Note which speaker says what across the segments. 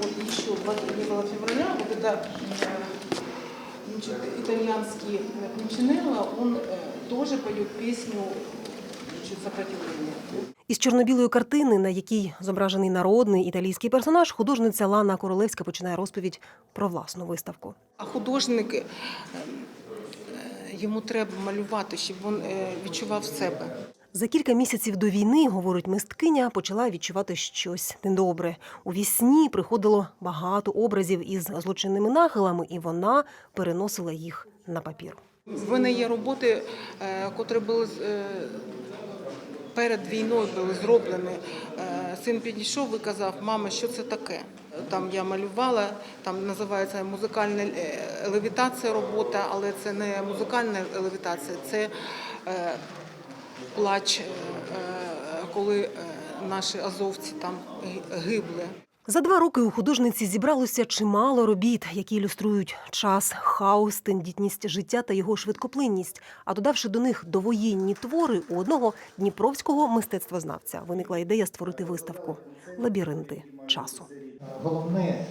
Speaker 1: он еще 21 февраля, вот это э, значит, итальянский э, Пульчинелло, он э, тоже поет песню значит, сопротивления.
Speaker 2: Із чорно-білої картини, на якій зображений народний італійський персонаж, художниця Лана Королевська починає розповідь про власну виставку.
Speaker 1: А художник, е, е, йому треба малювати, щоб він е, відчував себе.
Speaker 2: За кілька місяців до війни, говорить мисткиня, почала відчувати щось недобре. У вісні приходило багато образів із злочинними нахилами, і вона переносила їх на папір.
Speaker 1: В мене є роботи, е, котрі були е, перед війною були зроблені. Е, Син підійшов і казав, мама, що це таке? Там я малювала, там називається музикальна левітація робота, але це не музикальна левітація, це плач, е, е, коли е, наші азовці там ги- гибли.
Speaker 2: За два роки у художниці зібралося чимало робіт, які ілюструють час, хаос, тендітність життя та його швидкоплинність. А додавши до них довоєнні твори, у одного дніпровського мистецтвознавця виникла ідея створити виставку лабіринти часу.
Speaker 3: Головне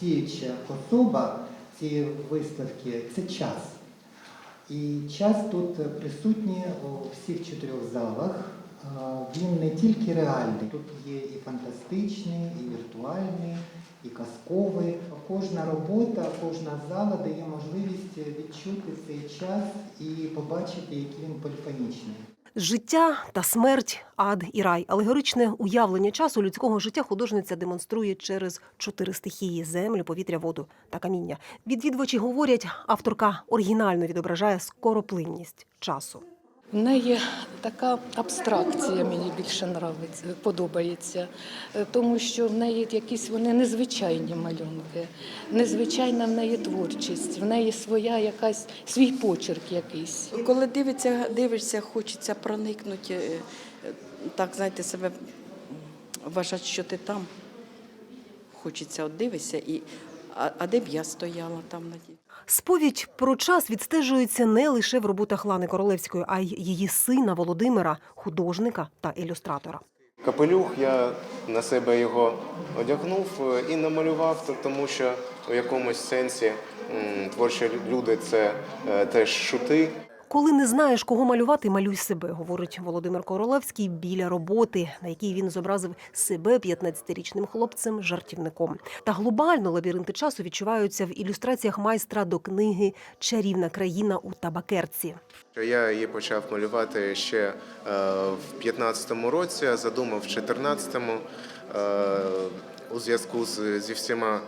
Speaker 3: діюча особа цієї виставки це час. І час тут присутній у всіх чотирьох залах. Він не тільки реальний, тут є і фантастичний, і віртуальний, і казковий. Кожна робота, кожна зала дає можливість відчути цей час і побачити, який він поліфонічний.
Speaker 2: Життя та смерть, ад і рай. Алегоричне уявлення часу людського життя художниця демонструє через чотири стихії: землю, повітря, воду та каміння. Відвідувачі говорять, авторка оригінально відображає скороплинність часу.
Speaker 4: В неї така абстракція мені більше нравиться, подобається, Е, тому що в неї якісь вони незвичайні малюнки, незвичайна в неї творчість, в неї своя якась свій почерк якийсь.
Speaker 5: Коли дивиться, дивишся, хочеться проникнути, е, так знаєте, себе вважати, що ти там. Хочеться от дивишся, і а, а де б я стояла там на ті.
Speaker 2: Сповідь про час відстежується не лише в роботах Лани Королевської, а й її сина Володимира, художника та ілюстратора.
Speaker 6: Капелюх я на себе його одягнув е, і намалював, тому що у якомусь сенсі творчі люди це е, теж шути.
Speaker 2: Коли не знаєш, кого малювати, малюй себе, говорить Володимир Королевський біля роботи, на якій він зобразив себе 15-річним хлопцем, жартівником. Та глобально лабіринти часу відчуваються в ілюстраціях майстра до книги Чарівна країна у табакерці.
Speaker 6: Я її почав малювати ще е, в 15-му році, а задумав в 14-му е, у зв'язку зі всіма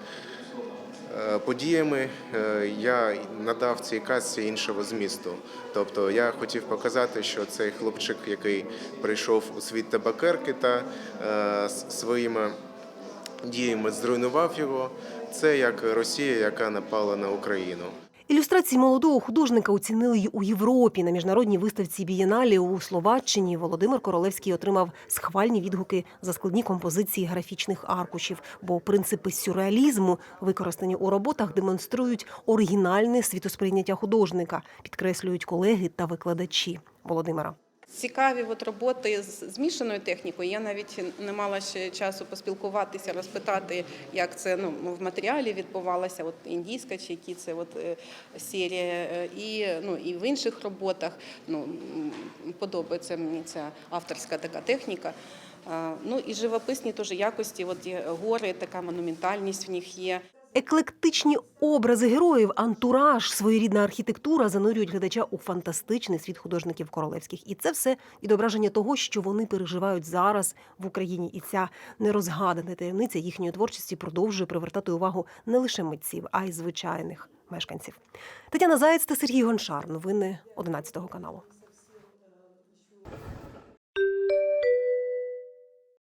Speaker 6: подіями е, я надав цій казці іншого змісту. Тобто я хотів показати, що цей хлопчик, який прийшов у світ табакерки та е, своїми діями зруйнував його, це як Росія, яка напала на Україну.
Speaker 2: Ілюстрації молодого художника оцінили й у Європі. На міжнародній виставці Бієналі у Словаччині Володимир Королевський отримав схвальні відгуки за складні композиції графічних аркушів, бо принципи сюрреалізму, використані у роботах, демонструють оригінальне світосприйняття художника, підкреслюють колеги та викладачі Володимира.
Speaker 7: Цікаві от роботи з змішаною технікою. Я навіть не мала ще часу поспілкуватися, розпитати, як це ну, в матеріалі відбувалося, от індійська чи які це от, е, серія. Е, І, ну, і в інших роботах ну, подобається мені ця авторська така техніка. Ну і живописні теж якості, от є гори, така монументальність в них є.
Speaker 2: Еклектичні образи героїв, антураж, своєрідна архітектура занурюють глядача у фантастичний світ художників королевських. І це все відображення того, що вони переживають зараз в Україні. І ця нерозгадана таємниця їхньої творчості продовжує привертати увагу не лише митців, а й звичайних мешканців. Тетяна Заєць та Сергій Гончар. Новини 11 каналу.